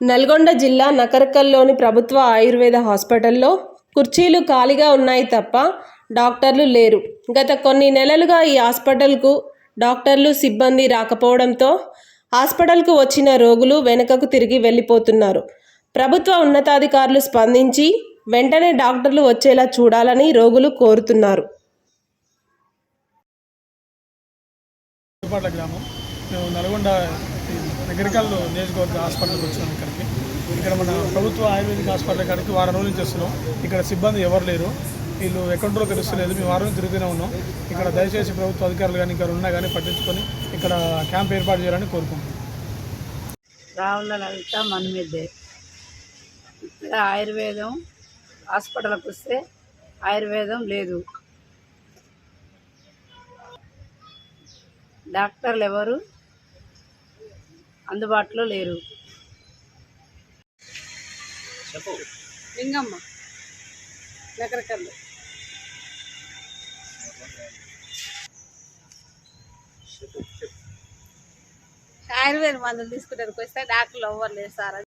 నల్గొండ జిల్లా నకరకల్లోని ప్రభుత్వ ఆయుర్వేద హాస్పిటల్లో కుర్చీలు ఖాళీగా ఉన్నాయి తప్ప డాక్టర్లు లేరు. గత కొన్ని నెలలుగా ఈ హాస్పిటల్కు డాక్టర్లు సిబ్బంది రాకపోవడంతో హాస్పిటల్కు వచ్చిన రోగులు వెనుకకు తిరిగి వెళ్ళిపోతున్నారు. ప్రభుత్వ ఉన్నతాధికారులు స్పందించి వెంటనే డాక్టర్లు వచ్చేలా చూడాలని రోగులు కోరుతున్నారు. గ్రామం. నల్గొండ అగ్రికల్ నియోజకవర్గ హాస్పిటల్కి వచ్చినాం ఇక్కడికి. ఇక్కడ మన ప్రభుత్వ ఆయుర్వేదిక్ హాస్పిటల్ కాడికి వారం రోజుల నుంచి వస్తున్నాం. ఇక్కడ సిబ్బంది ఎవరు లేరు. వీళ్ళు ఎక్కడో తెలుస్తలేదు. మేము వారం తిరుగుతూనే ఉన్నాం. ఇక్కడ దయచేసి ప్రభుత్వ అధికారులు కానీ ఇక్కడ ఉన్నా కానీ పట్టించుకొని ఇక్కడ క్యాంప్ ఏర్పాటు చేయాలని కోరుకుంటున్నాం. రావుల లలిత మన్మిద్దే ఇక్కడ ఆయుర్వేదం హాస్పిటల్కి వస్తే ఆయుర్వేదం లేదు. డాక్టర్లు ఎవరు? అందుబాటులో లేరు. లింగమ్మ. నకరకల్లు ఆయుర్వేద మందులు తీసుకుంటానికి వస్తే డాక్టర్లు ఎవ్వరు లేరు సార్.